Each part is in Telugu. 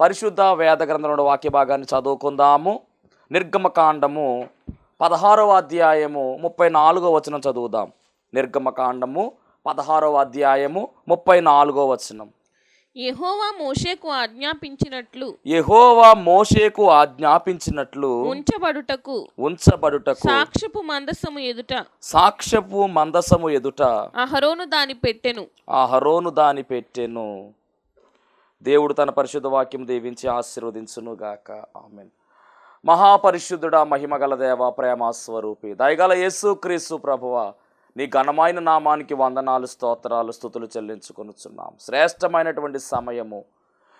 పరిశుద్ధ వేద గ్రంథంలో వాక్య భాగాన్ని చదువుకుందాము. నిర్గమకాండము పదహారవ అధ్యాయము ముప్పై నాలుగో వచనం చదువుదాం. నిర్గమకాండము పదహారవ అధ్యాయము ముప్పై నాలుగో వచనం. యెహోవా మోషేకు ఆజ్ఞాపించినట్లు యెహోవా మోషేకు ఆజ్ఞాపించినట్లు ఉంచబడుటకు ఉంచబడుటకు సాక్ష్యపు మందసము ఎదుట సాక్ష్యపు మందసము ఎదుట అహరోను దాని పెట్టెను. ఆ హరోను దాని పెట్టెను. దేవుడు తన పరిశుద్ధ వాక్యం దీవించి ఆశీర్వదించునుగాక. ఆమెన్. మహాపరిశుద్ధుడ మహిమగల దేవ ప్రేమ స్వరూపి దయగల యేసు క్రీస్తు ప్రభువ నీ ఘనమైన నామానికి వందనాలు స్తోత్రాలు స్థుతులు చెల్లించుకొనుచున్నాం. శ్రేష్టమైనటువంటి సమయము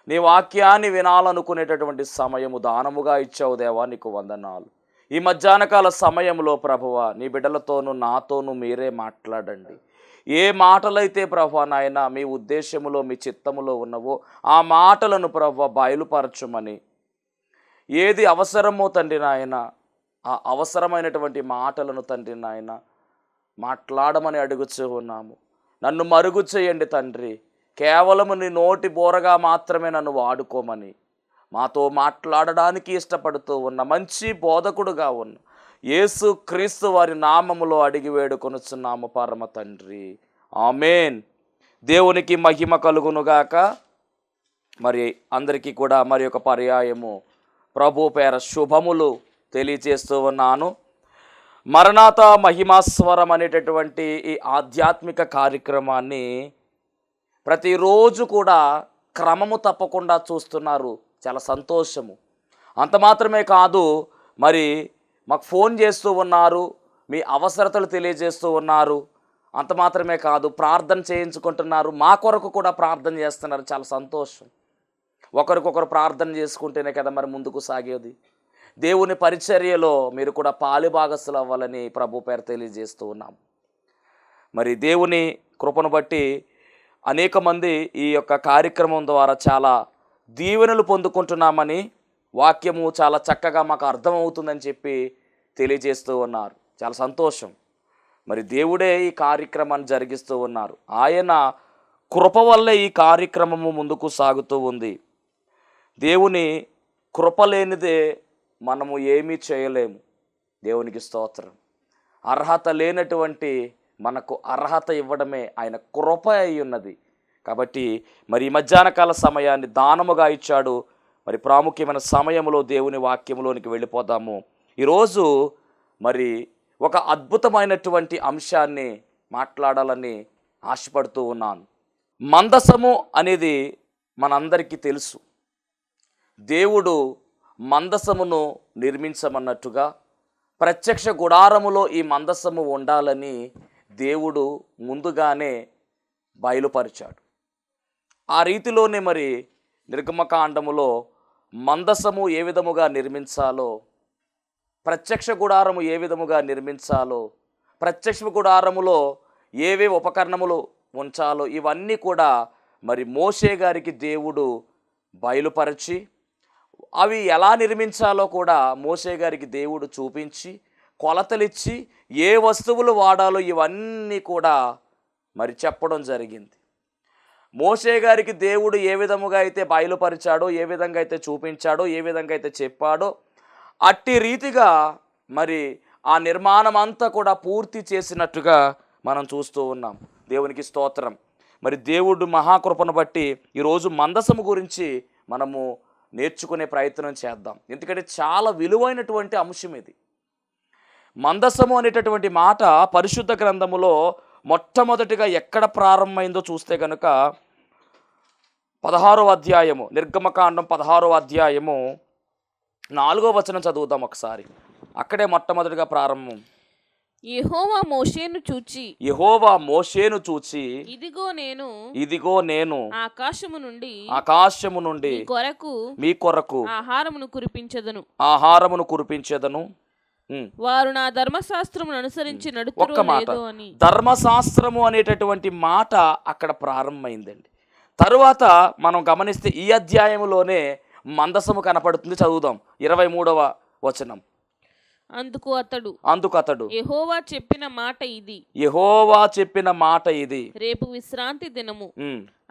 నీ వాక్యాన్ని వినాలనుకునేటటువంటి సమయము దానముగా ఇచ్చావు దేవా నీకు వందనాలు. ఈ మధ్యాహ్నకాల సమయంలో ప్రభువ నీ బిడ్డలతోనూ నాతోనూ మీరే మాట్లాడండి. ఏ మాటలైతే ప్రభా నాయన మీ ఉద్దేశములో మీ చిత్తములో ఉన్నవో ఆ మాటలను ప్రభా బయలుపరచమని. ఏది అవసరమో తండ్రి నాయన ఆ అవసరమైనటువంటి మాటలను తండ్రి నాయన మాట్లాడమని అడుగుచూ ఉన్నాము. నన్ను మరుగు చేయండి తండ్రి. కేవలము నీ నోటి బోరగా మాత్రమే నన్ను వాడుకోమని. మాతో మాట్లాడడానికి ఇష్టపడుతూ ఉన్న మంచి బోధకుడుగా ఉన్న యేసు క్రీస్తు వారి నామములో అడిగి వేడుకొనుచున్నాము పరమ తండ్రి. ఆమెన్. దేవునికి మహిమ కలుగునుగాక. మరి అందరికీ కూడా మరి ఒక పర్యాయము ప్రభు పేర శుభములు తెలియజేస్తూ ఉన్నాను. మరణాత మహిమాస్వరం అనేటటువంటి ఈ ఆధ్యాత్మిక కార్యక్రమాన్ని ప్రతిరోజు కూడా క్రమము తప్పకుండా చూస్తున్నారు. చాలా సంతోషము. అంత మాత్రమే కాదు మరి మాకు ఫోన్ చేస్తూ ఉన్నారు మీ అవసరతలు తెలియజేస్తూ ఉన్నారు. అంత మాత్రమే కాదు ప్రార్థన చేయించుకుంటున్నారు. మా కొరకు కూడా ప్రార్థన చేస్తున్నారు. చాలా సంతోషం. ఒకరికొకరు ప్రార్థన చేసుకుంటేనే కదా మరి ముందుకు సాగేది. దేవుని పరిచర్యలో మీరు కూడా పాలిభాగస్తులు అవ్వాలని ప్రభు పేరు తెలియజేస్తూ ఉన్నాం. మరి దేవుని కృపను బట్టి అనేక మంది ఈ యొక్క కార్యక్రమం ద్వారా చాలా దీవెనలు పొందుకుంటున్నామని వాక్యము చాలా చక్కగా మాకు అర్థమవుతుందని చెప్పి తెలియజేస్తూ ఉన్నారు. చాలా సంతోషం. మరి దేవుడే ఈ కార్యక్రమాన్ని జరిగిస్తూ ఉన్నారు. ఆయన కృప వల్లే ఈ కార్యక్రమము ముందుకు సాగుతూ ఉంది. దేవుని కృప లేనిదే మనము ఏమీ చేయలేము. దేవునికి స్తోత్రం. అర్హత లేనటువంటి మనకు అర్హత ఇవ్వడమే ఆయన కృప అయి ఉన్నది. కాబట్టి మరి ఈ మధ్యాహ్నకాల సమయాన్ని దానముగా ఇచ్చాడు మరి ప్రాముఖ్యమైన సమయంలో దేవుని వాక్యంలోనికి వెళ్ళిపోదాము. ఈరోజు మరి ఒక అద్భుతమైనటువంటి అంశాన్ని మాట్లాడాలని ఆశపడుతూ ఉన్నాను. మందసము అనేది మనందరికీ తెలుసు. దేవుడు మందసమును నిర్మించమన్నట్టుగా ప్రత్యక్ష గుడారములో ఈ మందసము ఉండాలని దేవుడు ముందుగానే బయలుపరిచాడు. ఆ రీతిలోనే మరి నిర్గమకాండములో మందసము ఏ విధముగా నిర్మించాలో ప్రత్యక్ష గుడారము ఏ విధముగా నిర్మించాలో ప్రత్యక్ష గుడారములో ఏవే ఉపకరణములు ఉంచాలో ఇవన్నీ కూడా మరి మోసే గారికి దేవుడు బయలుపరిచి అవి ఎలా నిర్మించాలో కూడా మోసే గారికి దేవుడు చూపించి కొలతలిచ్చి ఏ వస్తువులు వాడాలో ఇవన్నీ కూడా మరి చెప్పడం జరిగింది. మోసే గారికి దేవుడు ఏ విధముగా అయితే బయలుపరిచాడో ఏ విధంగా అయితే చూపించాడో ఏ విధంగా అయితే చెప్పాడో అట్టి రీతిగా మరి ఆ నిర్మాణం అంతా కూడా పూర్తి చేసినట్టుగా మనం చూస్తూ ఉన్నాం. దేవునికి స్తోత్రం. మరి దేవుడు మహాకృపను బట్టి ఈరోజు మందసము గురించి మనము నేర్చుకునే ప్రయత్నం చేద్దాం. ఎందుకంటే చాలా విలువైనటువంటి అంశం ఇది. మందసము అనేటటువంటి మాట పరిశుద్ధ గ్రంథములో మొట్టమొదటిగా ఎక్కడ ప్రారంభమైందో చూస్తే కనుక పదహారో అధ్యాయము నిర్గమకాండం పదహారో అధ్యాయము నాలుగో వచనం చదువుదాం ఒకసారి. అక్కడే మొట్టమొదటిగా ప్రారంభం. యెహోవా మోషేను చూచి యెహోవా మోషేను చూచి ఇదిగో నేను ఇదిగో నేను ఆకాశము నుండి ఆకాశము నుండి కొరకు మీ కొరకు ఆహారమును కురిపించదను. ఆహారమును కురిపించేదను. వారు నా ధర్మశాస్త్రమును అనుసరించి నడుతురో మాట. లేదో అని. ధర్మశాస్త్రము అనేటటువంటి మాట అక్కడ ప్రారంభమైందండి. తరువాత మనం గమనిస్తే ఈ అధ్యాయంలోనే మందసము కనపడుతుంది. చదువుదాం. ఇరవై మూడవ వచనం. అందుకు అతడు అందుకు అతడు యెహోవా చెప్పిన మాట ఇది. యెహోవా చెప్పిన మాట ఇది. రేపు విశ్రాంతి దినము.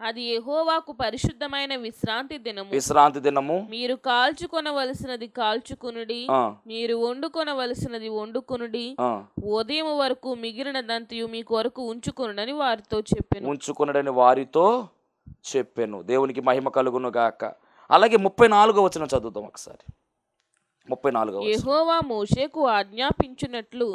అది యెహోవాకు పరిశుద్ధమైన విశ్రాంతి దినము. విశ్రాంతి దినము. మీరు కాల్చుకొనవలసినది కాల్చుకునుడి. మీరు వండుకొనవలసినది వండుకొనుడి. ఉదయం వరకు మిగిలిన దంతయు మీ కొరకు ఉంచుకొనుడని వారితో చెప్పాను. ఉంచుకునడని వారితో చెప్పాను. దేవునికి మహిమ కలుగును గాక అలాగే ముప్పై నాలుగో వచనం చదువుదాం ఒకసారి. ముప్పై నాలుగో. యెహోవా మోషేకు ఆజ్ఞాపించినట్లు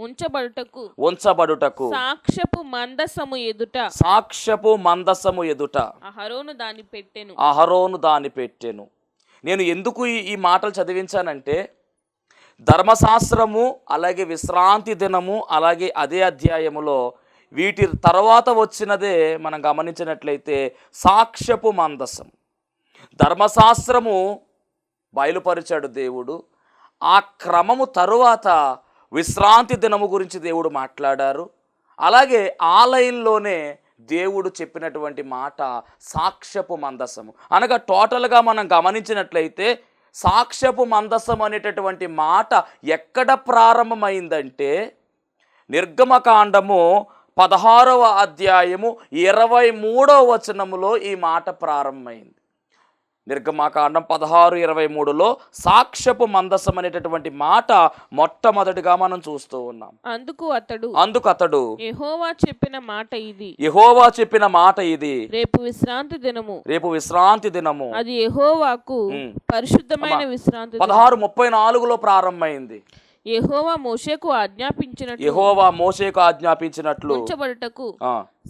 ఉంచబడుటకు ఉంచబడుటకు. సాక్ష్యపు మందసము ఎదుట. సాక్ష్యపు మందసము ఎదుట. అహరోను దాన్ని పెట్టెను. అహరోను దాన్ని పెట్టెను. నేను ఎందుకు ఈ ఈ మాటలు చదివించానంటే ధర్మశాస్త్రము అలాగే విశ్రాంతి దినము అలాగే అదే అధ్యాయములో వీటి తర్వాత వచ్చినదే మనం గమనించినట్లయితే సాక్ష్యపు మందసం. ధర్మశాస్త్రము బయలుపరిచాడు దేవుడు. ఆ క్రమము తరువాత విశ్రాంతి దినము గురించి దేవుడు మాట్లాడారు. అలాగే ఆలయంలోనే దేవుడు చెప్పినటువంటి మాట సాక్ష్యపు మందసము. అనగా టోటల్గా మనం గమనించినట్లయితే సాక్ష్యపు మందసం అనేటటువంటి మాట ఎక్కడ ప్రారంభమైందంటే నిర్గమకాండము పదహారవ అధ్యాయము ఇరవై మూడవ వచనములో ఈ మాట ప్రారంభమైంది. నిర్గమాకాండం పదహారు ఇరవై మూడులో సాక్ష్యపు మందసం అనేటటువంటి మాట మొట్టమొదటిగా మనం చూస్తూ ఉన్నాం. అందుకు అతడు అందుకు అతడు యెహోవా చెప్పిన మాట ఇది. యెహోవా చెప్పిన మాట ఇది. రేపు విశ్రాంతి దినము. రేపు విశ్రాంతి దినము. అది యెహోవాకు. పరిశుద్ధమైన విశ్రాంతి. పదహారు ముప్పై నాలుగులో ప్రారంభమైంది. యెహోవా మోషేకు ఆజ్ఞాపించినట్లు యెహోవా మోషేకు ఆజ్ఞాపించినట్లు. ఉంచబడుటకు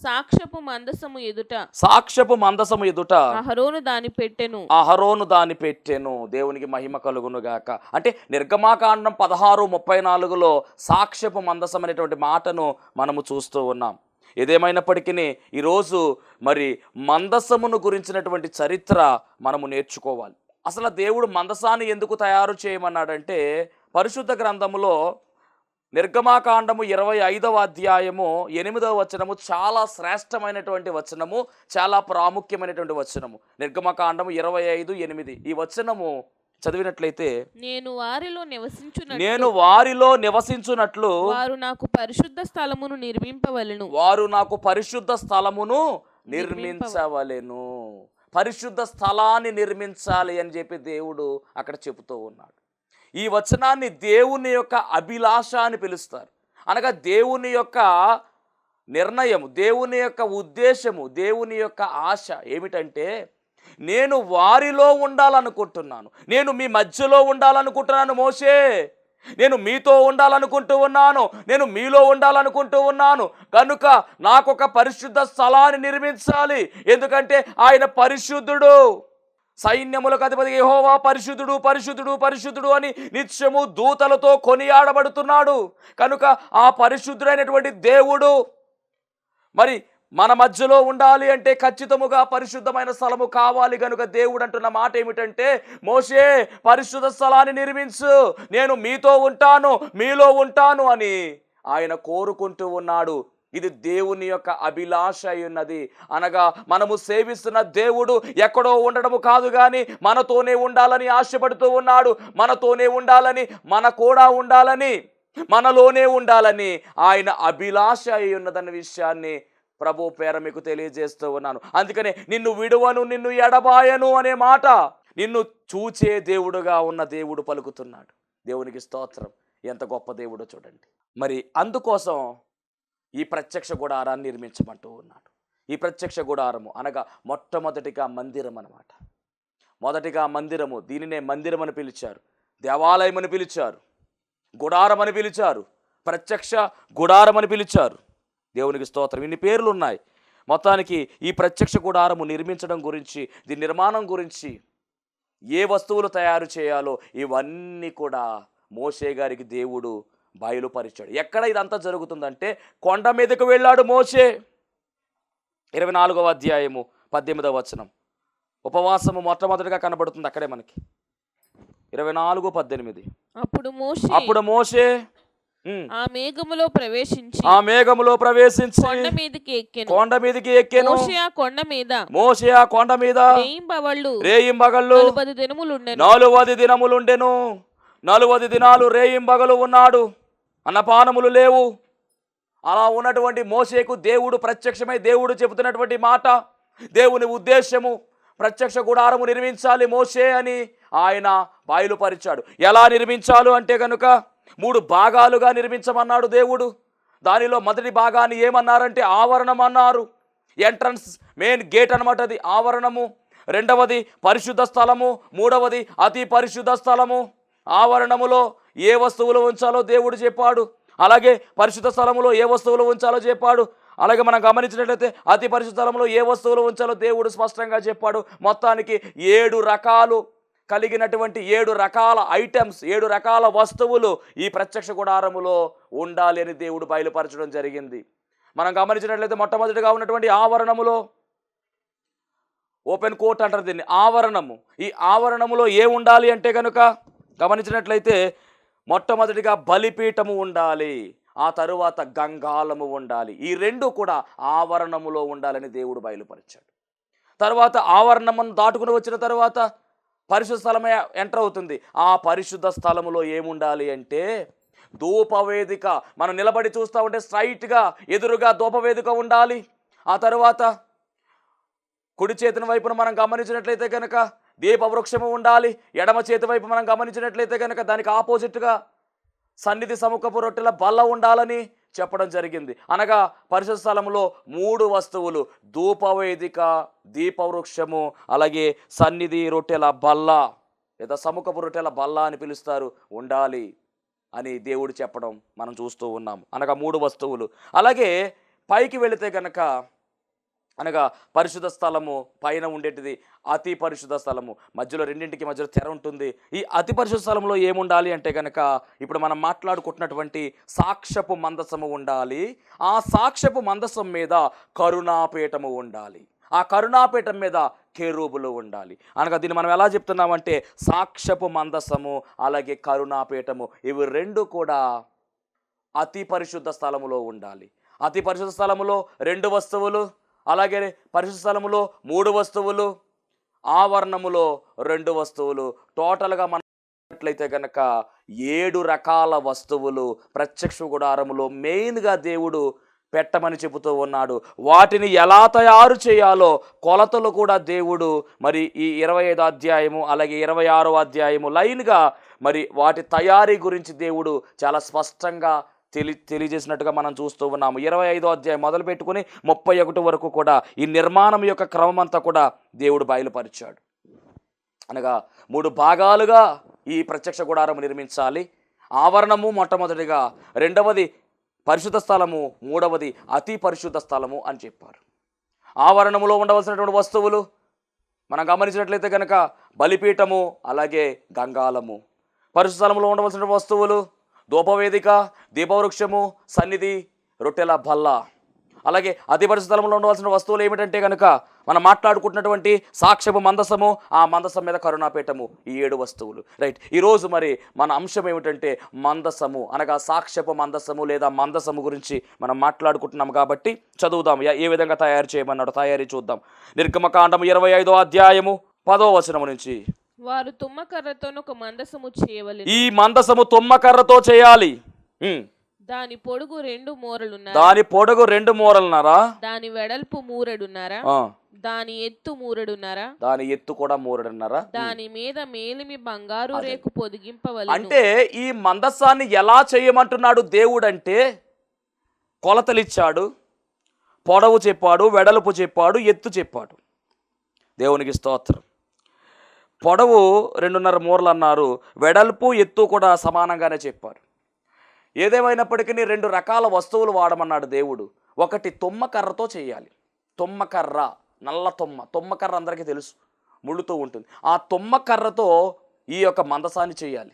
సాక్ష్యపు మందసము ఎదుట సాక్ష్యపు మందసము ఎదుట అహరోను దాని పెట్టెను. అహరోను దాన్ని పెట్టెను. దేవునికి మహిమ కలుగును గాక అంటే నిర్గమాకాండం పదహారు ముప్పై నాలుగులో సాక్ష్యపు మందసం అనేటువంటి మాటను మనము చూస్తూ ఉన్నాం. ఏదేమైనప్పటికీ ఈరోజు మరి మందసమును గురించినటువంటి చరిత్ర మనము నేర్చుకోవాలి. అసలు దేవుడు మందసాన్ని ఎందుకు తయారు చేయమన్నాడంటే పరిశుద్ధ గ్రంథములో నిర్గమాకాండము ఇరవై ఐదవ అధ్యాయము ఎనిమిదవ వచనము చాలా శ్రేష్టమైనటువంటి వచనము చాలా ప్రాముఖ్యమైనటువంటి వచనము. నిర్గమకాండము ఇరవై ఐదు ఎనిమిది. ఈ వచనము చదివినట్లయితే నేను వారిలో నివసించున్నట్లు నేను వారిలో నివసించున్నట్లు వారు నాకు పరిశుద్ధ స్థలమును నిర్మింపవలెను. వారు నాకు పరిశుద్ధ స్థలమును నిర్మించవలెను. పరిశుద్ధ స్థలాన్ని నిర్మించాలి అని చెప్పి దేవుడు అక్కడ చెబుతూ ఉన్నాడు. ఈ వచనాన్ని దేవుని యొక్క అభిలాష అని పిలుస్తారు. అనగా దేవుని యొక్క నిర్ణయం దేవుని యొక్క ఉద్దేశము దేవుని యొక్క ఆశ ఏమిటంటే నేను వారిలో ఉండాలనుకుంటున్నాను. నేను మీ మధ్యలో ఉండాలనుకుంటున్నాను మోసే నేను మీతో ఉండాలనుకుంటూ ఉన్నాను. నేను మీలో ఉండాలనుకుంటూ ఉన్నాను. కనుక నాకు ఒక పరిశుద్ధ స్థలాన్ని నిర్మించాలి. ఎందుకంటే ఆయన పరిశుద్ధుడు. సైన్యములకు అధిపతి యహోవా పరిశుద్ధుడు పరిశుద్ధుడు పరిశుద్ధుడు అని నిత్యము దూతలతో కొనియాడబడుతున్నాడు. కనుక ఆ పరిశుద్ధుడైనటువంటి దేవుడు మరి మన మధ్యలో ఉండాలి అంటే ఖచ్చితముగా పరిశుద్ధమైన స్థలము కావాలి. కనుక దేవుడు అంటున్న మాట ఏమిటంటే మోషే పరిశుద్ధ స్థలాన్ని నిర్మించు. నేను మీతో ఉంటాను మీలో ఉంటాను అని ఆయన కోరుకుంటూ ఉన్నాడు. ఇది దేవుని యొక్క అభిలాష అయి ఉన్నది అనగా మనము సేవిస్తున్న దేవుడు ఎక్కడో ఉండడము కాదు కానీ మనతోనే ఉండాలని ఆశపడుతూ ఉన్నాడు. మనతోనే ఉండాలని మన కూడా ఉండాలని మనలోనే ఉండాలని ఆయన అభిలాష అయి ఉన్నదన్న విషయాన్ని ప్రభు పేర మీకు తెలియజేస్తూ ఉన్నాను. అందుకనే నిన్ను విడువను నిన్ను ఎడబాయను అనే మాట నిన్ను చూచే దేవుడుగా ఉన్న దేవుడు పలుకుతున్నాడు. దేవునికి స్తోత్రం. ఎంత గొప్ప దేవుడో చూడండి. మరి అందుకోసం ఈ ప్రత్యక్ష గుడారాన్ని నిర్మించమంటూ ఉన్నాడు. ఈ ప్రత్యక్ష గుడారము అనగా మొట్టమొదటిగా మందిరం అనమాట మొదటిగా మందిరము దీనినే మందిరం అని పిలిచారు. దేవాలయం అని పిలిచారు. గుడారం అని పిలిచారు. ప్రత్యక్ష గుడారం అని పిలిచారు. దేవునికి స్తోత్రం. ఇన్ని పేర్లు ఉన్నాయి మొత్తానికి ఈ ప్రత్యక్ష గుడారము నిర్మించడం గురించి దీని నిర్మాణం గురించి ఏ వస్తువులు తయారు చేయాలో ఇవన్నీ కూడా మోసే గారికి దేవుడు బయలుపరిచాడు. ఎక్కడ ఇదంతా జరుగుతుందంటే కొండ మీదకు వెళ్ళాడు మోషే. ఇరవై నాలుగవ అధ్యాయము పద్దెనిమిదవ వచనం. ఉపవాసము మొట్టమొదటిగా కనబడుతుంది అక్కడే మనకి. ఇరవై నాలుగు పద్దెనిమిది. అప్పుడు మోషే అప్పుడు మోషే ఉమ్, ఆ మేఘములో ప్రవేశించి ఆ మేఘములో ప్రవేశించి కొండ మీదకి ఎక్కెను. కొండ మీదకి ఎక్కెను. మోషే ఆ కొండ మీద మోషే ఆ కొండ మీద రేయింబవళ్ళు రేయింబగళ్ళు నలుబది దినములుండెను నాలువది దినములుండెను. నలువది దినాలు రేయింబగలు ఉన్నాడు. అన్నపానములు లేవు. అలా ఉన్నటువంటి మోసేకు దేవుడు ప్రత్యక్షమై దేవుడు చెబుతున్నటువంటి మాట దేవుని ఉద్దేశము ప్రత్యక్ష గుడారము నిర్మించాలి మోసే అని ఆయన బయలుపరిచాడు. ఎలా నిర్మించాలి అంటే కనుక మూడు భాగాలుగా నిర్మించమన్నాడు దేవుడు. దానిలో మొదటి భాగాన్ని ఏమన్నారంటే ఆవరణం అన్నారు. ఎంట్రన్స్ మెయిన్ గేట్ అనమాట అది ఆవరణము. రెండవది పరిశుద్ధ స్థలము మూడవది అతి పరిశుద్ధ స్థలము. ఆవరణములో ఏ వస్తువులు ఉంచాలో దేవుడు చెప్పాడు. అలాగే పరిశుద్ధ స్థలంలో ఏ వస్తువులు ఉంచాలో చెప్పాడు. అలాగే మనం గమనించినట్లయితే అతి పరిశుద్ధ స్థలంలో ఏ వస్తువులు ఉంచాలో దేవుడు స్పష్టంగా చెప్పాడు. మొత్తానికి ఏడు రకాలు కలిగినటువంటి ఏడు రకాల ఐటమ్స్ ఏడు రకాల వస్తువులు ఈ ప్రత్యక్ష గుడారములో ఉండాలి అని దేవుడు బయలుపరచడం జరిగింది. మనం గమనించినట్లయితే మొట్టమొదటిగా ఉన్నటువంటి ఆవరణములో ఓపెన్ కోర్ట్ అంటారు దీన్ని. ఆవరణము. ఈ ఆవరణములో ఏ ఉండాలి అంటే కనుక గమనించినట్లయితే మొట్టమొదటిగా బలిపీఠము ఉండాలి ఆ తరువాత గంగాలము ఉండాలి. ఈ రెండు కూడా ఆవరణములో ఉండాలని దేవుడు బయలుపరిచాడు. తర్వాత ఆవరణమును దాటుకుని వచ్చిన తర్వాత పరిశుద్ధ స్థలమే ఎంటర్ అవుతుంది. ఆ పరిశుద్ధ స్థలములో ఏముండాలి అంటే ధూపవేదిక. మనం నిలబడి చూస్తూ ఉంటే స్ట్రైట్గా ఎదురుగా ధూపవేదిక ఉండాలి. ఆ తర్వాత కుడి చేతిన వైపున మనం గమనించినట్లయితే కనుక దీపవృక్షము ఉండాలి. ఎడమ చేతి వైపు మనం గమనించినట్లయితే కనుక దానికి ఆపోజిట్గా సన్నిధి సముఖపు రొట్టెల బల్ల ఉండాలని చెప్పడం జరిగింది. అనగా పరిశుద్ధ స్థలంలో మూడు వస్తువులు ధూపవేదిక దీపవృక్షము అలాగే సన్నిధి రొట్టెల బల్ల లేదా సముఖపు రొట్టెల బల్ల అని పిలుస్తారు. ఉండాలి అని దేవుడు చెప్పడం మనం చూస్తూ ఉన్నాం. అనగా మూడు వస్తువులు. అలాగే పైకి వెళితే కనుక అనగా పరిశుద్ధ స్థలము పైన ఉండేటిది అతి పరిశుద్ధ స్థలము. మధ్యలో రెండింటికి మధ్యలో తెర ఉంటుంది. ఈ అతి పరిశుద్ధ స్థలంలో ఏముండాలి అంటే కనుక ఇప్పుడు మనం మాట్లాడుకుంటున్నటువంటి సాక్ష్యపు మందసము ఉండాలి. ఆ సాక్ష్యపు మందసం మీద కరుణాపీఠము ఉండాలి. ఆ కరుణాపీఠం మీద కెరూబులు ఉండాలి. అనగా దీన్ని మనం ఎలా చెప్తున్నామంటే సాక్ష్యపు మందసము అలాగే కరుణాపీఠము ఇవి రెండు కూడా అతి పరిశుద్ధ స్థలములో ఉండాలి. అతి పరిశుద్ధ స్థలములో రెండు వస్తువులు అలాగే పరిశుద్ధ స్థలములో మూడు వస్తువులు ఆవరణములో రెండు వస్తువులు. టోటల్గా మనం చూసినట్లయితే కనుక ఏడు రకాల వస్తువులు ప్రత్యక్ష గుడారములో మెయిన్గా దేవుడు పెట్టమని చెబుతూ ఉన్నాడు. వాటిని ఎలా తయారు చేయాలో కొలతలు కూడా దేవుడు మరి ఈ ఇరవై ఐదు అధ్యాయము అలాగే ఇరవై ఆరో అధ్యాయము లైన్గా మరి వాటి తయారీ గురించి దేవుడు చాలా స్పష్టంగా తెలి తెలియజేసినట్టుగా మనం చూస్తూ ఉన్నాము. ఇరవై ఐదో అధ్యాయం మొదలు పెట్టుకుని ముప్పై ఒకటి వరకు కూడా ఈ నిర్మాణం యొక్క క్రమం అంతా కూడా దేవుడు బయలుపరిచాడు. అనగా మూడు భాగాలుగా ఈ ప్రత్యక్ష గుడారం నిర్మించాలి. ఆవరణము మొట్టమొదటిగా రెండవది పరిశుద్ధ స్థలము మూడవది అతి పరిశుద్ధ స్థలము అని చెప్పారు. ఆవరణములో ఉండవలసినటువంటి వస్తువులు మనం గమనించినట్లయితే కనుక బలిపీఠము అలాగే గంగాలము పరిశుద్ధ స్థలంలో ఉండవలసిన వస్తువులు ధూపవేదిక దీపవృక్షము సన్నిధి రొట్టెల బల్ల. అలాగే అతి పరిశుద్ధ స్థలంలో ఉండవలసిన వస్తువులు ఏమిటంటే కనుక మనం మాట్లాడుకుంటున్నటువంటి సాక్ష్యపు మందసము ఆ మందసం మీద కరుణాపీఠము ఈ ఏడు వస్తువులు. రైట్. ఈరోజు మరి మన అంశం ఏమిటంటే మందసము. అనగా సాక్ష్యపు మందసము లేదా మందసము గురించి మనం మాట్లాడుకుంటున్నాం కాబట్టి చదువుదాం ఏ- విధంగా తయారు చేయమన్నాడు తయారీ చూద్దాం. నిర్గమకాండము ఇరవై ఐదో అధ్యాయము పదో వచనము నుంచి. వారు తుమ్మకర్రతోను ఒక మందసము చేయవలెను. ఈ మందసము తుమ్మకర్రతో చేయాలి. ఉమ్. దాని పొడుగు రెండు మూరలున్నారా? దాని పొడుగు రెండు మూరలున్నారా? దాని వెడల్పు మూరెడున్నారా? ఆ, దాని ఎత్తు మూరెడున్నారా? దాని ఎత్తు కూడా మూరడున్నారా? దాని మీద మేలిమి బంగారు రేకు పొదిగింపవలెను. అంటే ఈ మందస్సాన్ని ఎలా చేయమంటున్నాడు దేవుడు అంటే కొలతలిచ్చాడు పొడవు చెప్పాడు వెడల్పు చెప్పాడు ఎత్తు చెప్పాడు. దేవునికి స్తోత్రం. పొడవు రెండున్నర మూరలు అన్నారు వెడల్పు ఎత్తు కూడా సమానంగానే చెప్పారు. ఏదేమైనప్పటికీ రెండు రకాల వస్తువులు వాడమన్నాడు దేవుడు. ఒకటి తుమ్మకర్రతో చేయాలి. తుమ్మకర్ర నల్ల తుమ్మ. తుమ్మకర్ర అందరికీ తెలుసు ముళ్ళుతూ ఉంటుంది. ఆ తుమ్మకర్రతో ఈ యొక్క మందసాన్ని చేయాలి.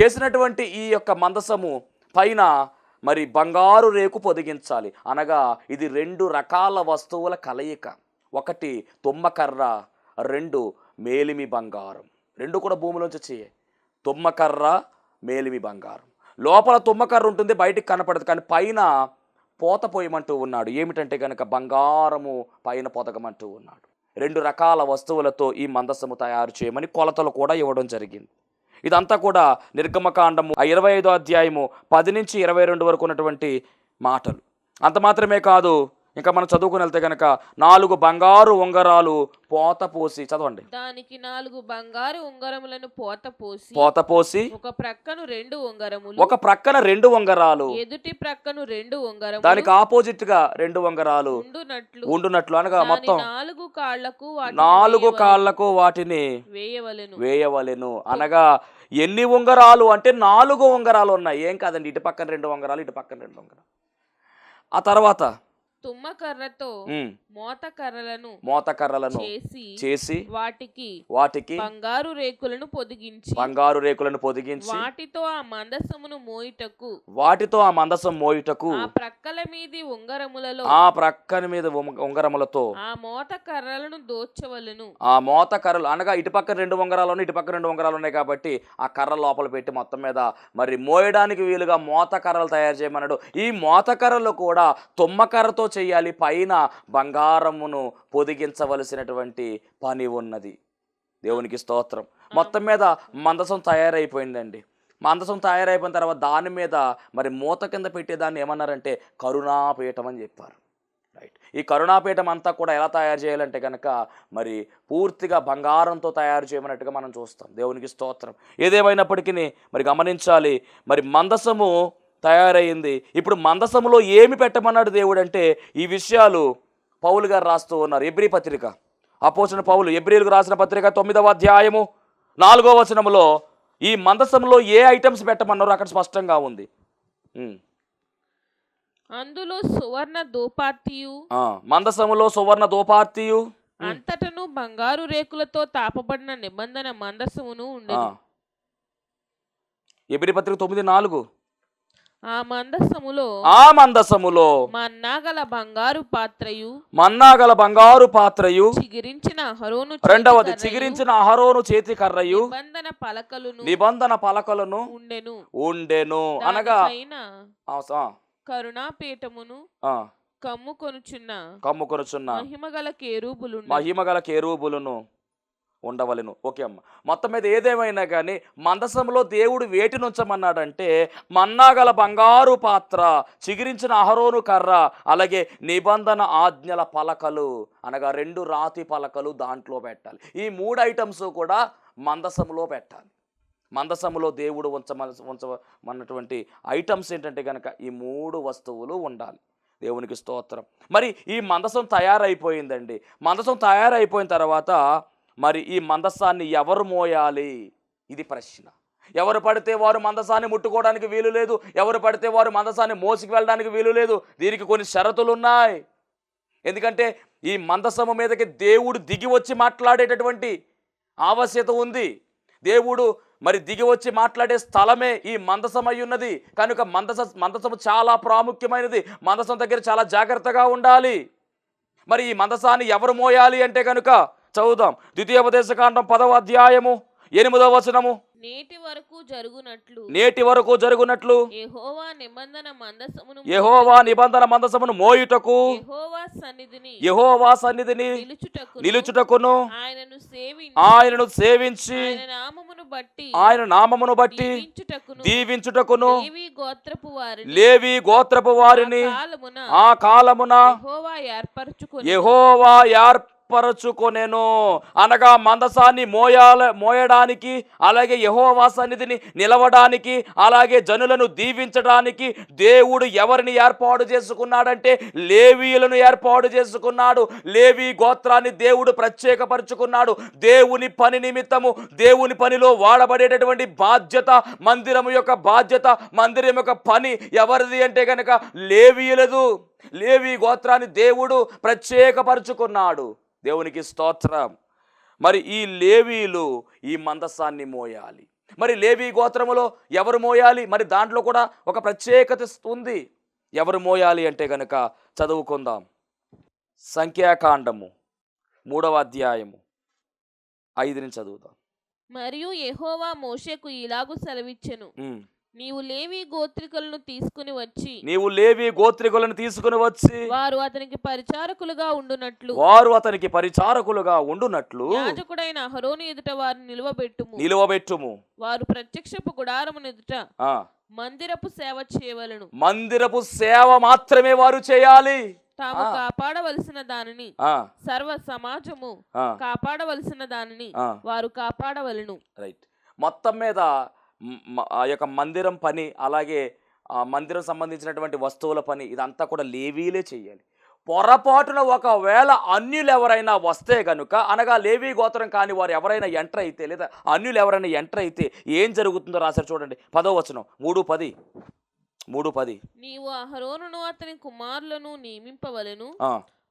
చేసినటువంటి ఈ యొక్క మందసము పైన మరి బంగారు రేకు పొదిగించాలి. అనగా ఇది రెండు రకాల వస్తువుల కలయిక. ఒకటి తుమ్మకర్ర రెండు మేలిమి బంగారం. రెండు కూడా భూమిలోంచి వచ్చాయి. తుమ్మకర్ర మేలిమి బంగారం. లోపల తుమ్మకర్ర ఉంటుంది బయటికి కనపడదు. కానీ పైన పోత పోయమంటూ ఉన్నాడు. ఏమిటంటే కనుక బంగారము పైన పొదగమంటూ ఉన్నాడు. రెండు రకాల వస్తువులతో ఈ మందస్సము తయారు చేయమని కొలతలు కూడా ఇవ్వడం జరిగింది. ఇదంతా కూడా నిర్గమకాండము ఆ ఇరవై ఐదో అధ్యాయము పది నుంచి ఇరవై రెండు వరకు ఉన్నటువంటి మాటలు. అంత మాత్రమే కాదు ఇంకా మనం చదువుకుని వెళ్తే కనుక నాలుగు బంగారు ఉంగరాలు పోత పోసి చదవండి. దానికి నాలుగు బంగారు ఉంగరములను పోత పోసి పోత పోసి ఒక ప్రక్కను రెండు ఉంగరములు ఒక ప్రక్కన రెండు ఉంగరాలు ఎదుటి ప్రక్కను రెండు ఉంగరములు దానికి ఆపోజిట్గా రెండు ఉంగరాలు ఉండునట్లు ఉండునట్లు అనగా మొత్తం నాలుగు కాళ్ళకు వాటిని నాలుగు. కాళ్ళకు వాటిని వేయవలెను. వేయవలెను అనగా ఎన్ని ఉంగరాలు అంటే నాలుగు ఉంగరాలు ఉన్నాయి. ఏం కాదండి ఇటు పక్కన రెండు ఉంగరాలు ఇటు పక్కన రెండు ఉంగరాలు. ఆ తర్వాత తుమ్మ కర్రతో ఉమ్, మోత కర్రలను మోతకర్రలను చేసి చేసి వాటికి వాటికి బంగారు రేకులను పొదిగించి బంగారు రేకులను పొదిగించి వాటితో ఆ మందసమును మోయిటకు వాటితో ఆ మందసం మోయుటకు ఆ ప్రక్కల మీది ఉంగరములలో ఆ ప్రక్కన మీద ఉంగ- ఉంగరములతో ఆ మోత కర్రలను దోచవలను. ఆ మోత కర్రలు అనగా ఇటు పక్కన రెండు ఉంగరాలు ఇటు పక్కన రెండు ఉంగరాలు ఉన్నాయి కాబట్టి ఆ కర్ర లోపల పెట్టి మొత్తం మీద మరి మోయడానికి వీలుగా మోత కర్రలు తయారు చేయమన్నాడు. ఈ మోత కర్రలు కూడా తుమ్మ కర్రతో చేయాలి. పైన బంగారమును పొదిగించవలసినటువంటి పని ఉన్నది. దేవునికి స్తోత్రం. మొత్తం మీద మందసం తయారైపోయిందండి. మందసం తయారైపోయిన తర్వాత దాని మీద మరి మూత కింద పెట్టేదాన్ని ఏమన్నారంటే కరుణాపీఠం అని చెప్పారు. రైట్ ఈ కరుణాపీఠం అంతా కూడా ఎలా తయారు చేయాలంటే కనుక మరి పూర్తిగా బంగారంతో తయారు చేయమన్నట్టుగా మనం చూస్తాం. దేవునికి స్తోత్రం. ఏదేమైనప్పటికీ మరి గమనించాలి. మరి మందసము తయారయ్యింది ఇప్పుడు మందసములో ఏమి పెట్టమన్నాడు దేవుడు అంటే ఈ విషయాలు పౌలు గారు రాస్తూ ఉన్నారు. ఎబ్రి పత్రిక. అపోసిన పౌలు ఎబ్రిలకు రాసిన పత్రిక తొమ్మిదవ అధ్యాయము నాలుగో వచనములో ఈ మందసంలో ఏ ఐటమ్స్ పెట్టమన్నారో అక్కడ స్పష్టంగా ఉంది. అందులో సువర్ణ దూపార్తియు. మందసములో సువర్ణ దోపార్తియు. అంతటను బంగారు రేకులతో తాపబడిన నిబంధన మందసమును ఆ. ఉండెను ఎబ్రి పత్రిక తొమ్మిది నాలుగు. ఆ మందసములో ఆ మందసములో మన్నాగల బంగారు పాత్రయు మన్నాగల బంగారు పాత్రయు చిగిరించిన హరోను రెండవది చిగిరించిన అహరోను చేతి కర్రయు నిబంధన పలకలును నిబంధన పలకలను ఉండెను. ఉండెను. అనగా కరుణాపీఠమును కమ్ముకొనుచున్న కమ్ముకొనుచున్న మహిమగల కేరూబులు మహిమగల కేరూబులను ఉండవలెను. ఓకే అమ్మ. మొత్తం మీద ఏదేమైనా కానీ మందసంలో దేవుడు వేటి నుంచమన్నాడంటే మన్నాగల బంగారు పాత్ర చిగిరించిన అహరోను కర్ర అలాగే నిబంధన ఆజ్ఞల పలకలు. అనగా రెండు రాతి పలకలు దాంట్లో పెట్టాలి. ఈ మూడు ఐటమ్స్ కూడా మందసంలో పెట్టాలి. మందసములో దేవుడు ఉంచమ ఉంచమన్నటువంటి ఐటమ్స్ ఏంటంటే కనుక ఈ మూడు వస్తువులు ఉండాలి. దేవునికి స్తోత్రం. మరి ఈ మందసం తయారైపోయిందండి. మందసం తయారైపోయిన తర్వాత మరి ఈ మందసాన్ని ఎవరు మోయాలి? ఇది ప్రశ్న. ఎవరు పడితే వారు మందసాన్ని ముట్టుకోవడానికి వీలు లేదు. ఎవరు పడితే వారు మందసాన్ని మోసుకు వెళ్ళడానికి వీలు లేదు. దీనికి కొన్ని షరతులు ఉన్నాయి ఎందుకంటే ఈ మందసము మీదకి దేవుడు దిగి వచ్చి మాట్లాడేటటువంటి ఆవశ్యత ఉంది. దేవుడు మరి దిగి వచ్చి మాట్లాడే స్థలమే ఈ మందసం అయి ఉన్నది. కనుక మందస మందసము చాలా ప్రాముఖ్యమైనది. మందసం దగ్గర చాలా జాగ్రత్తగా ఉండాలి. మరి ఈ మందసాన్ని ఎవరు మోయాలి అంటే కనుక చదువుదాం. ద్వితీయోపదేశకాండం పదవ అధ్యాయము ఎనిమిదవ వచనము. నేటి వరకు జరుగునట్లు. నేటి వరకు జరుగునట్లు. యెహోవా నిబంధన మందసమును యెహోవా నిబంధన మందసమును మోయుటకు. యెహోవా సన్నిధిని యెహోవా సన్నిధిని నిలుచుటకు నిలుచుటకును. ఆయనను సేవించి ఆయనను సేవించి ఆయన నామమును బట్టి ఆయన నామమును బట్టి దీవించుటకును. లేవి గోత్రపు వారిని లేవి గోత్రపు వారిని ఆ కాలమున ఆ కాలమున యెహోవా ఏర్పరచుకొని యెహోవా ఏర్పరచుకొనెను అనగా మందసాన్ని మోయాల మోయడానికి అలాగే యహోవా సన్నిధిని నిలవడానికి అలాగే జనులను దీవించడానికి దేవుడు ఎవరిని ఏర్పాటు చేసుకున్నాడంటే లేవీయులను ఏర్పాటు చేసుకున్నాడు. లేవీ గోత్రాన్ని దేవుడు ప్రత్యేకపరుచుకున్నాడు. దేవుని పని నిమిత్తము దేవుని పనిలో వాడబడేటటువంటి బాధ్యత మందిరము యొక్క బాధ్యత మందిరం యొక్క పని ఎవరిది అంటే కనుక లేవీయులదు. లేవి గోత్రాన్ని దేవుడు ప్రత్యేకపరుచుకున్నాడు. దేవునికి స్తోత్రం. మరి ఈ లేవీలు ఈ మందసాన్ని మోయాలి. మరి లేవి గోత్రములో ఎవరు మోయాలి? మరి దాంట్లో కూడా ఒక ప్రత్యేకత ఉంది. ఎవరు మోయాలి అంటే గనుక చదువుకుందాం. సంఖ్యాకాండము మూడవ అధ్యాయము ఐదు నుంచి చదువుదాం. మరియు యెహోవా మోషేకు ఇలాగు సెలవిచ్చెను. నీవు లేవి గోత్రికులను తీసుకుని వచ్చి నీవు లేవి గోత్రికులను తీసుకుని వచ్చి వారు అతనికి పరిచారకులుగా ఉండునట్లు. వారు అతనికి పరిచారకులుగా ఉండునట్లు యాజకుడైన అహరోను ఎదుట వారిని నిలువబెట్టుము. నిలువబెట్టుము. వారు ప్రత్యక్షపు గుడారమును ఎదుట మందిరపు సేవ చేయవలను. మందిరపు సేవ మాత్రమే వారు చేయాలి. తాము. కాపాడవలసిన దానిని సర్వ సమాజము కాపాడవలసిన దానిని వారు కాపాడవలను. రైట్. మొత్తం మీద ఆ యొక్క మందిరం పని అలాగే ఆ మందిరం సంబంధించినటువంటి వస్తువుల పని ఇదంతా కూడా లేవీలే చేయాలి పొరపాటున ఒకవేళ అన్యులు ఎవరైనా వస్తే గనుక అనగా లేవీ గోత్రం కాని వారు ఎవరైనా ఎంటర్ అయితే లేదా అన్యులు ఎవరైనా ఎంటర్ అయితే ఏం జరుగుతుందో రాశారు చూడండి. పదో వచనం మూడు పది మూడు పది. నీవు అహరోనును అతని కుమారులను నియమింపవలను.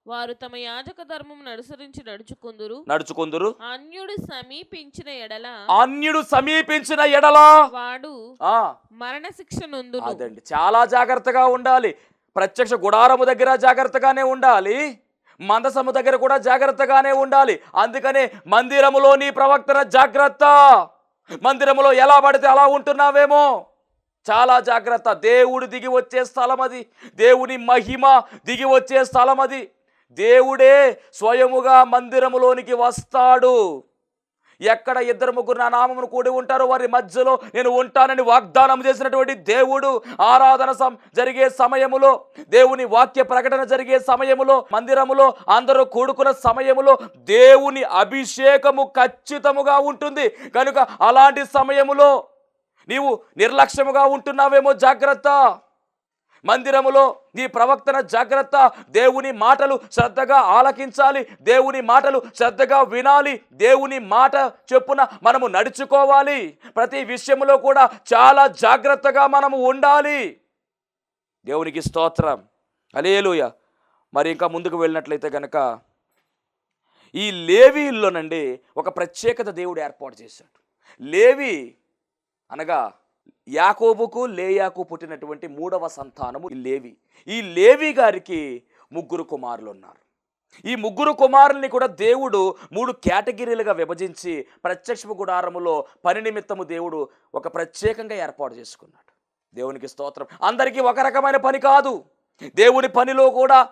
వారు తమ యాజక ధర్మం అనుసరించి నడుచుకుందురు. నడుచుకుందురు. అన్యుడు సమీపించిన ఎడల అన్యుడు సమీపించిన ఎడలా వాడు ఆ, మరణ శిక్ష నొందును. అదండి. చాలా జాగ్రత్తగా ఉండాలి. ప్రత్యక్ష గుడారము దగ్గర జాగ్రత్తగానే ఉండాలి. మందసము దగ్గర కూడా జాగ్రత్తగానే ఉండాలి. అందుకనే మందిరములోని ప్రవక్తన జాగ్రత్త. మందిరములో ఎలా పడితే అలా ఉంటున్నావేమో. చాలా జాగ్రత్త. దేవుడు దిగి వచ్చే స్థలం అది దేవుని మహిమ దిగి వచ్చే స్థలం అది దేవుడే స్వయముగా మందిరములోనికి వస్తాడు. ఎక్కడ ఇద్దరు ముగ్గురు నా నామమును కూడి ఉంటారో వారి మధ్యలో నేను ఉంటానని వాగ్దానం చేసినటువంటి దేవుడు ఆరాధన సం జరిగే సమయములో దేవుని వాక్య ప్రకటన జరిగే సమయములో మందిరములో అందరూ కూడుకున్న సమయములో దేవుని అభిషేకము ఖచ్చితముగా ఉంటుంది. కనుక అలాంటి సమయములో నీవు నిర్లక్ష్యముగా ఉంటున్నావేమో జాగ్రత్త. మందిరములో నీ ప్రవక్తన జాగ్రత్త. దేవుని మాటలు శ్రద్ధగా ఆలకించాలి. దేవుని మాటలు శ్రద్ధగా వినాలి. దేవుని మాట చెప్పున మనము నడుచుకోవాలి. ప్రతి విషయంలో కూడా చాలా జాగ్రత్తగా మనము ఉండాలి. దేవునికి స్తోత్రం. అలేలుయ మరి ఇంకా ముందుకు వెళ్ళినట్లయితే కనుక ఈ లేవీల్లోనండి ఒక ప్రత్యేకత దేవుడు ఏర్పాటు చేశాడు. లేవి అనగా యాకోబుకు లేయాకు పుట్టినటువంటి మూడవ సంతానము ఈ లేవి. ఈ లేవి గారికి ముగ్గురు కుమారులు ఉన్నారు. ఈ ముగ్గురు కుమారుల్ని కూడా దేవుడు మూడు కేటగిరీలుగా విభజించి ప్రత్యక్ష గుడారములో పని నిమిత్తము దేవుడు ఒక ప్రత్యేకంగా ఏర్పాటు చేసుకున్నాడు. దేవునికి స్తోత్రం. అందరికీ ఒక రకమైన పని కాదు. దేవుని పనిలో కూడా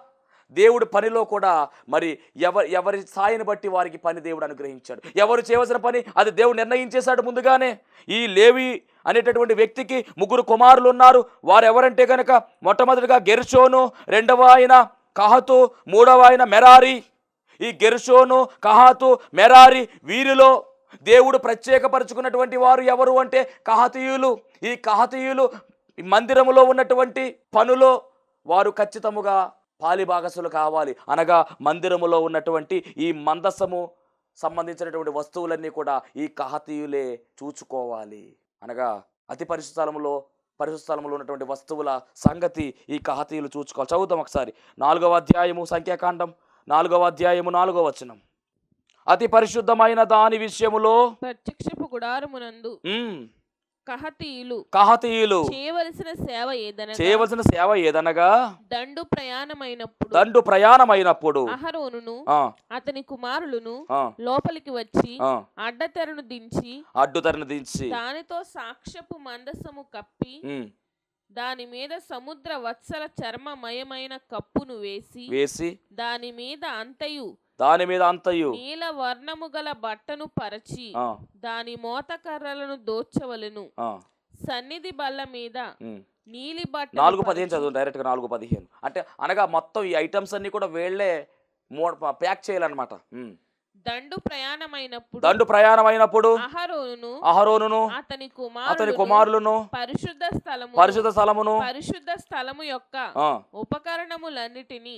దేవుడి పనిలో కూడా మరి ఎవరి ఎవరి స్థాయిని బట్టి వారికి పని దేవుడు అనుగ్రహించాడు. ఎవరు చేయవలసిన పని అది దేవుడు నిర్ణయించేశాడు ముందుగానే. ఈ లేవి అనేటటువంటి వ్యక్తికి ముగ్గురు కుమారులు ఉన్నారు. వారు ఎవరంటే కనుక మొట్టమొదటిగా గెర్షోను రెండవ ఆయన కహతు మూడవ ఆయన మెరారి. ఈ గెర్షోను కహాతు మెరారి వీరిలో దేవుడు ప్రత్యేకపరచుకున్నటువంటి వారు ఎవరు అంటే కహతీయులు. ఈ కహతీయులు ఈ మందిరములో ఉన్నటువంటి పనులో వారు ఖచ్చితముగా పాలిభాగసులు కావాలి. అనగా మందిరములో ఉన్నటువంటి ఈ మందసము సంబంధించినటువంటి వస్తువులన్నీ కూడా ఈ కహతీయులే చూచుకోవాలి. అనగా అతి పరిశుస్థలములో పరిశుస్థలములో ఉన్నటువంటి వస్తువుల సంగతి ఈ కహతీయులు చూసుకోవాలి. చదువుతాం ఒకసారి. నాలుగవ అధ్యాయము సంఖ్యాకాండం. నాలుగవ అధ్యాయము నాలుగవ వచనం. అతి పరిశుద్ధమైన దాని విషయములో ప్రత్యక్షపు గుడారమునందు కహతీయులు. కహతీయులు. చేయవలసిన సేవ ఏదనగా? చేయవలసిన సేవ ఏదనగా? దండు ప్రయాణమైనప్పుడు. దండు ప్రయాణమైనప్పుడు. అహరోనును అతని కుమారులను లోపలికి వచ్చి అడ్డతెరను దించి అడ్డుతరను దించి. దానితో సాక్ష్యపు మందసము కప్పి దాని మీద సముద్ర వత్సల చర్మమయమైన కప్పును వేసి వేసి దాని మీద అంతయు దాని మీద అంతయు. నీల వర్ణము గల బట్టను పరచి దాని మోతకర్రలను దోచవలెను. ఆ, సన్నిధి బల్ల మీద. నీలి బట్ట నాలుగు పదిహేను చదువు డైరెక్ట్గా నాలుగు పదిహేను. అంటే అనగా మొత్తం ఈ ఐటమ్స్ అన్ని కూడా మూడ ప్యాక్ చేయాలన్నమాట. దండు ప్రయాణమైనప్పుడు దండు ప్రయాణమైనప్పుడు అహరోను అహరోనును అతని అతని కుమారుడు కుమారులను పరిశుద్ధ స్థలము పరిశుద్ధ స్థలమును పరిశుద్ధ స్థలము యొక్క ఉపకరణములన్నిటినీ.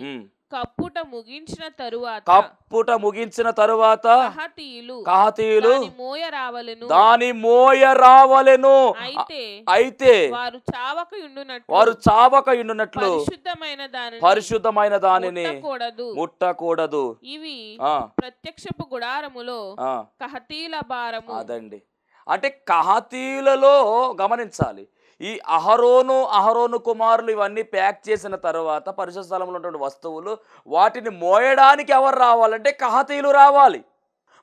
కప్పుట ముగించిన తరువాత కప్పుట ముగించిన తరువాత కహతీయులు కహతీయులు దాని మోయ రావలెను. దాని మోయ రావలెను. అయితే అయితే వారు చావక ఉండునట్లు. వారు చావక ఇండునట్లు పరిశుద్ధమైన దానిని పరిశుద్ధమైన దానిని ముట్టకూడదు. ముట్టకూడదు. ఇవి ఆ. ప్రత్యక్షపు గుడారములో కహతీల భారము. అదండి. అంటే కహాతీయులలో గమనించాలి. ఈ అహరోను అహరోను కుమారులు ఇవన్నీ ప్యాక్ చేసిన తర్వాత పరిశుద్ధ స్థలంలో ఉన్నటువంటి వస్తువులు వాటిని మోయడానికి ఎవరు రావాలంటే కహతీలు రావాలి.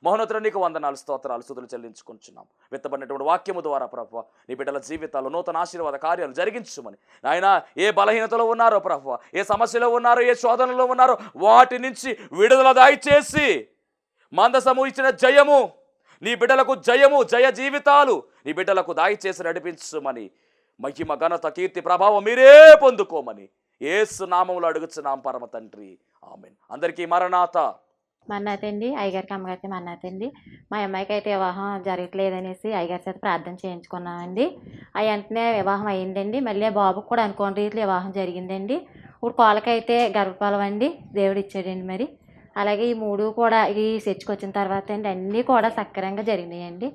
మహోన్నతుడు నీకు వందనాలు స్తోత్రాలు సుతులు చెల్లించుకుంటున్నాం. విత్తబడినటువంటి వాక్యము ద్వారా ప్రభు నీ బిడ్డల జీవితాలు నూతన ఆశీర్వాద కార్యాలు జరిగించుమని. నాయన ఏ బలహీనతలో ఉన్నారో ప్రభు ఏ సమస్యలో ఉన్నారో ఏ శోధనలో ఉన్నారో వాటి నుంచి విడుదల దయచేసి మందసము ఇచ్చిన జయము నీ బిడ్డలకు జయము జయ జీవితాలు నీ బిడ్డలకు దయచేసి నడిపించుమని మహిమ ఘనత కీర్తి ప్రభావం మీరే పొందుకోమని ఏసు నామములు అడుగుచున్నాం పరమ తండ్రి. ఆమెన్. అందరికీ మరణాత. మన్నాతండి అయ్యగారికి అమ్మగారికి మన్నాతండి మా అమ్మాయికి అయితే వివాహం జరగట్లేదనేసి అయ్యగారి చేత ప్రార్థన చేయించుకున్నామండి. ఆ వెంటనే వివాహం అయ్యిందండి మళ్ళీ బాబుకు కూడా అనుకోని రీతిలో వివాహం జరిగిందండి. ఇప్పుడు కోలకైతే గర్భఫలం అండి. దేవుడు ఇచ్చాడండి మరి. అలాగే ఈ మూడు కూడా ఈ చర్చకు వచ్చిన తర్వాత అండి అన్నీ కూడా సక్రమంగా జరిగినాయండి.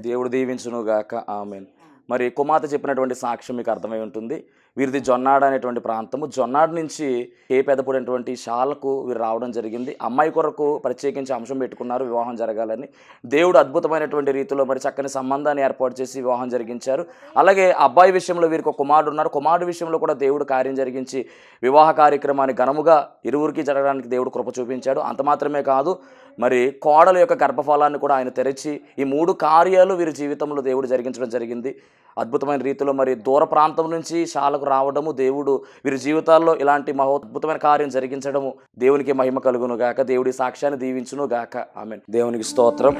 దేవుడు దీవించునుగాక. ఆమెన్. మరి కుమార్తె చెప్పినటువంటి సాక్ష్యం మీకు అర్థమై ఉంటుంది. వీరిది జొన్నాడ అనేటువంటి ప్రాంతము. జొన్నాడ నుంచి ఏ పెదపడినటువంటి శాలకు వీరు రావడం జరిగింది. అమ్మాయి కొరకు ప్రత్యేకించి అంశం పెట్టుకున్నారు. వివాహం జరగాలని దేవుడు అద్భుతమైనటువంటి రీతిలో మరి చక్కని సంబంధాన్ని ఏర్పాటు చేసి వివాహం జరిగించారు. అలాగే అబ్బాయి విషయంలో వీరికి ఒక కుమారుడు ఉన్నారు. కుమారుడు విషయంలో కూడా దేవుడు కార్యం జరిగించి వివాహ కార్యక్రమాన్ని ఘనముగా ఇరువురికి జరగడానికి దేవుడు కృప చూపించాడు. అంత మాత్రమే కాదు మరి కోడల యొక్క గర్భఫలాన్ని కూడా ఆయన తెరిచి ఈ మూడు కార్యాలు వీరి జీవితంలో దేవుడు జరిగించడం జరిగింది. అద్భుతమైన రీతిలో మరి దూర ప్రాంతం నుంచి శాలకు రావడము దేవుడు వీరి జీవితాల్లో ఇలాంటి మహో అద్భుతమైన కార్యం జరిగించడము దేవునికి మహిమ కలుగును గాక దేవుడి సాక్ష్యాన్ని దీవించును గాక ఆమె దేవునికి స్తోత్రం.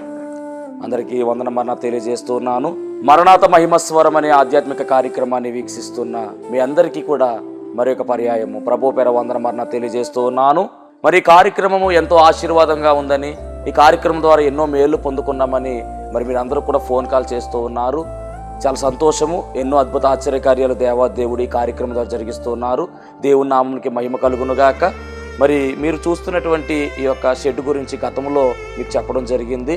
అందరికీ వందన మరణ తెలియజేస్తున్నాను. మరణాత మహిమస్వరం అనే ఆధ్యాత్మిక కార్యక్రమాన్ని వీక్షిస్తున్న మీ అందరికీ కూడా మరొక పర్యాయము. ప్రభు పేర వందన మరణ తెలియజేస్తూ ఉన్నాను మరి ఈ కార్యక్రమము ఎంతో ఆశీర్వాదంగా ఉందని ఈ కార్యక్రమం ద్వారా ఎన్నో మేలు పొందుకున్నామని మరి మీరు అందరూ కూడా ఫోన్ కాల్ చేస్తూ ఉన్నారు. చాలా సంతోషము. ఎన్నో అద్భుత ఆశ్చర్యకార్యాలు దేవా దేవుడి ఈ కార్యక్రమం ద్వారా జరిగిస్తూ ఉన్నారు. దేవుని నామంకి మహిమ కలుగునుగాక మరి మీరు చూస్తున్నటువంటి ఈ యొక్క షెడ్ గురించి గతంలో మీకు చెప్పడం జరిగింది.